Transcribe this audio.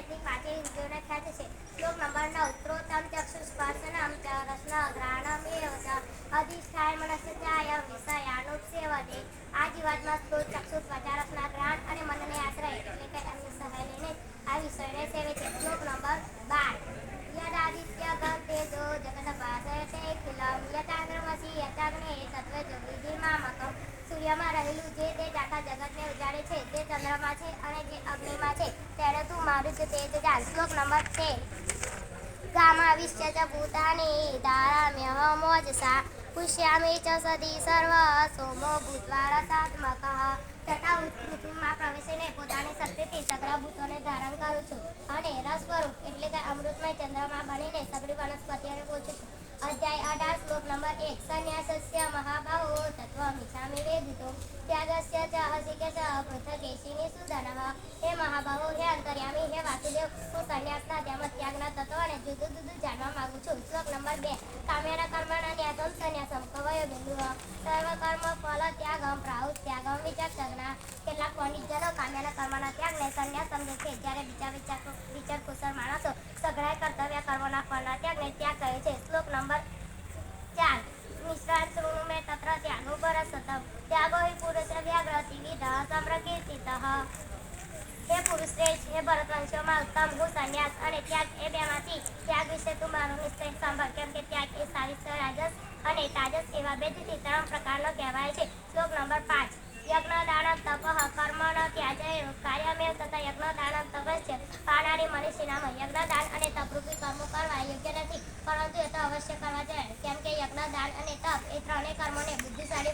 નજીક માટી ઉદ્યોગના ખ્યાત છે. શ્લોક નંબર નવ ત્રોતમ ચક્ષુ સ્પર્શનમ ચ રસન ગ્રાણમેવ ચ અધિષ્ઠાય મનસ્ય ચાય વિષયાનુપસેવદે આ જીવાતમાં શ્લોક ચક્ષુ ત્વચા રસના ગ્રાણ અને મનને યાત્રા એટલે કે અન્ય સહાય લઈને આ વિષયને સેવે છે. શ્લોક નંબર બાર યદાદિત્ય ગમ તેજો જગત ભાષયતે ખિલમ યતાગ્રમસી યતાગ્ને તત્વ જગી. સૂર્યમાં રહેલું જે તેજ આખા જગતને ઉજાડે છે, તે ચંદ્રમાં છે અને જે અગ્નિમાં છે ત્યારે તું મારું છે તેજ જાણ શ્લોક નંબર તેર ગામાવિશ્ય ચ ભૂતાની ધારામ્યહમોજસા પુષ્યામી ચ સદી સર્વ સોમો ભૂત્વા રસાત્મકઃ તથા ઋતુમાં પ્રવેશીને પોતાની શક્તિથી સગરા ભૂતોને ધારણ કરું છું અને રસ એટલે કે અમૃતમય ચંદ્રમાં બનીને સગળી વનસ્પતિઓને પૂછું છું. અધ્યાય અઢાર, શ્લોક નંબર એક. સંન્યાસસ્ય મહાભાવો તત્વમિચ્છામિ વેદિતો ત્યાગસ્ય કર્મ, ફલ, ત્યાગમ પ્રાહુત ત્યાગમ, વિચક્ષણા. ત્યાગને સંન્યાસ છે જ્યારે બીજા વિચાર વિચાર કુશળ માણસો સઘળાય કર્તવ્ય કર્મના ત્યાગને ત્યાગ કહે છે. શ્લોક નંબર કેમ કે યજ્ઞ દાન તપ કર્મ ન તથા યજ્ઞ દાન અને તપરૂપી કર્મો કરવા યોગ્ય નથી પરંતુ એ તો અવશ્ય કરવા જોઈએ કેમ યજ્ઞ દાન અને તપ એ ત્રણેય કર્મોને